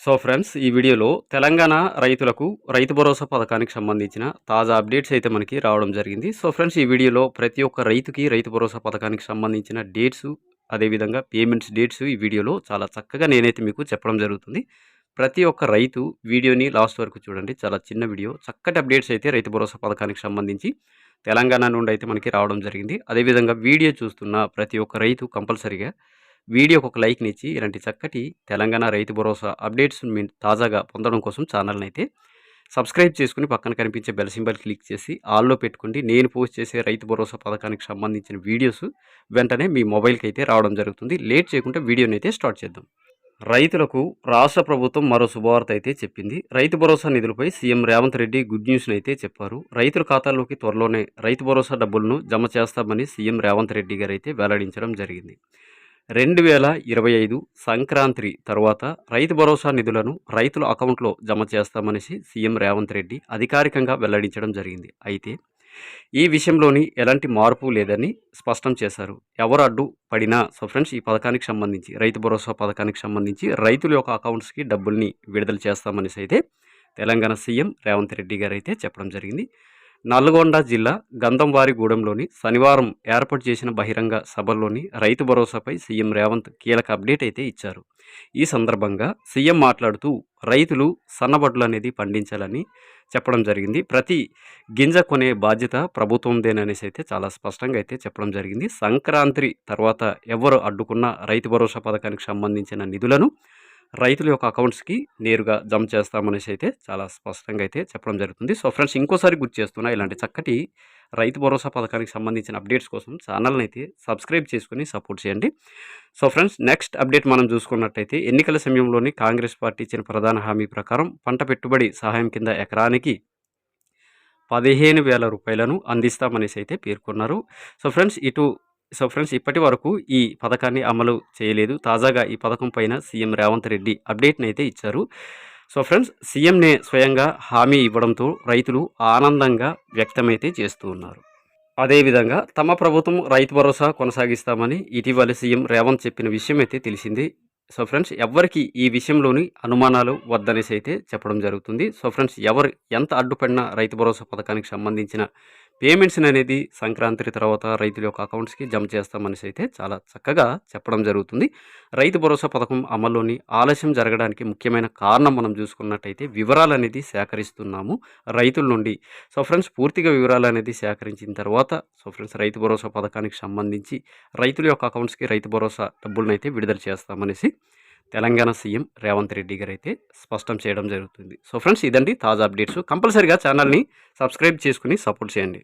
So friends ఈ వీడియోలో తెలంగాణ రైతులకు రైతు భరోసా పథకానికి సంబంధించిన తాజా అప్డేట్స్ అయితే మనకి రావడం జరిగింది. సో ఫ్రెండ్స్ ఈ వీడియోలో ప్రతి ఒక్క రైతుకి రైతు భరోసా పథకానికి సంబంధించిన డేట్స్ అదేవిధంగా పేమెంట్స్ డేట్స్ ఈ వీడియోలో చాలా చక్కగా నేనైతే మీకు చెప్పడం జరుగుతుంది. ప్రతి ఒక్క రైతు వీడియోని లాస్ట్ వరకు చూడండి. చాలా చిన్న వీడియో చక్కటి అప్డేట్స్ అయితే రైతు భరోసా పథకానికి సంబంధించి తెలంగాణ నుండి అయితే మనకి రావడం జరిగింది. అదేవిధంగా వీడియో చూస్తున్న ప్రతి ఒక్క రైతు కంపల్సరీగా వీడియోకి ఒక లైక్ని ఇచ్చి ఇలాంటి చక్కటి తెలంగాణ రైతు భరోసా అప్డేట్స్ మీ తాజాగా పొందడం కోసం ఛానల్ని అయితే సబ్స్క్రైబ్ చేసుకుని పక్కన కనిపించే బెల్ సింబల్ క్లిక్ చేసి ఆల్లో పెట్టుకోండి. నేను పోస్ట్ చేసే రైతు భరోసా పథకానికి సంబంధించిన వీడియోస్ వెంటనే మీ మొబైల్కి అయితే రావడం జరుగుతుంది. లేట్ చేయకుండా వీడియోని అయితే స్టార్ట్ చేద్దాం. రైతులకు రాష్ట్ర ప్రభుత్వం మరో శుభవార్త అయితే చెప్పింది. రైతు భరోసా నిధులపై సీఎం రేవంత్ రెడ్డి గుడ్ న్యూస్ని అయితే చెప్పారు. రైతుల ఖాతాల్లోకి త్వరలోనే రైతు భరోసా డబ్బులను జమ చేస్తామని సీఎం రేవంత్ రెడ్డి గారు అయితే వెల్లడించడం జరిగింది. రెండు వేల ఇరవై ఐదు సంక్రాంతి తర్వాత రైతు భరోసా నిధులను రైతుల అకౌంట్లో జమ చేస్తామనేసి సీఎం రేవంత్ రెడ్డి అధికారికంగా వెల్లడించడం జరిగింది. అయితే ఈ విషయంలోని ఎలాంటి మార్పు లేదని స్పష్టం చేశారు. ఎవరు అడ్డు పడినా సో ఫ్రెండ్స్ ఈ పథకానికి సంబంధించి రైతు భరోసా పథకానికి సంబంధించి రైతుల యొక్క అకౌంట్స్కి డబ్బుల్ని విడుదల చేస్తామనేసి అయితే తెలంగాణ సీఎం రేవంత్ రెడ్డి గారు అయితే చెప్పడం జరిగింది. నల్గొండ జిల్లా గంధంవారిగూడెంలోని శనివారం ఏర్పాటు చేసిన బహిరంగ సభల్లోని రైతు భరోసాపై సీఎం రేవంత్ కీలక అప్డేట్ అయితే ఇచ్చారు. ఈ సందర్భంగా సీఎం మాట్లాడుతూ రైతులు సన్నబడ్లు అనేది పండించాలని చెప్పడం జరిగింది. ప్రతి గింజ కొనే బాధ్యత ప్రభుత్వందేననేసి అయితే చాలా స్పష్టంగా అయితే చెప్పడం జరిగింది. సంక్రాంతి తర్వాత ఎవరు అడ్డుకున్న రైతు భరోసా పథకానికి సంబంధించిన నిధులను రైతుల యొక్క అకౌంట్స్కి నేరుగా జమ చేస్తామనేసి అయితే చాలా స్పష్టంగా అయితే చెప్పడం జరుగుతుంది. సో ఫ్రెండ్స్ ఇంకోసారి గుర్తు చేస్తున్నా ఇలాంటి చక్కటి రైతు భరోసా పథకానికి సంబంధించిన అప్డేట్స్ కోసం ఛానల్ని అయితే సబ్స్క్రైబ్ చేసుకుని సపోర్ట్ చేయండి. సో ఫ్రెండ్స్ నెక్స్ట్ అప్డేట్ మనం చూసుకున్నట్టయితే ఎన్నికల సమయంలోని కాంగ్రెస్ పార్టీ ఇచ్చిన ప్రధాన హామీ ప్రకారం పంట పెట్టుబడి సహాయం కింద ఎకరానికి పదిహేను వేల రూపాయలను అందిస్తామనేసి అయితే పేర్కొన్నారు. సో ఫ్రెండ్స్ ఇటు సో ఫ్రెండ్స్ ఇప్పటి వరకు ఈ పథకాన్ని అమలు చేయలేదు. తాజాగా ఈ పథకం పైన సీఎం రేవంత్ రెడ్డి అప్డేట్ని అయితే ఇచ్చారు. సో ఫ్రెండ్స్ సీఎంనే స్వయంగా హామీ ఇవ్వడంతో రైతులు ఆనందంగా వ్యక్తమైతే చేస్తూ ఉన్నారు. అదేవిధంగా తమ ప్రభుత్వం రైతు భరోసా కొనసాగిస్తామని ఇటీవల సీఎం రేవంత్ చెప్పిన విషయం అయితే తెలిసింది. సో ఫ్రెండ్స్ ఎవరికి ఈ విషయంలోని అనుమానాలు వద్దనేసి అయితే చెప్పడం జరుగుతుంది. సో ఫ్రెండ్స్ ఎవరు ఎంత అడ్డుపడిన రైతు భరోసా పథకానికి సంబంధించిన పేమెంట్స్ అనేది సంక్రాంతి తర్వాత రైతుల యొక్క అకౌంట్స్కి జమ చేస్తామనేసి అయితే చాలా చక్కగా చెప్పడం జరుగుతుంది. రైతు భరోసా పథకం అమల్లోని ఆలస్యం జరగడానికి ముఖ్యమైన కారణం మనం చూసుకున్నట్టయితే వివరాలు అనేది సేకరిస్తున్నాము రైతుల నుండి. సో ఫ్రెండ్స్ పూర్తిగా వివరాలు అనేది సేకరించిన తర్వాత సో ఫ్రెండ్స్ రైతు భరోసా పథకానికి సంబంధించి రైతుల యొక్క అకౌంట్స్కి రైతు భరోసా డబ్బులను అయితే విడుదల చేస్తామనేసి తెలంగాణ సీఎం రేవంత్ రెడ్డి గారు అయితే స్పష్టం చేయడం జరుగుతుంది. సో ఫ్రెండ్స్ ఇదండి తాజా అప్డేట్స్. కంపల్సరీగా ఛానల్ని సబ్స్క్రైబ్ చేసుకుని సపోర్ట్ చేయండి.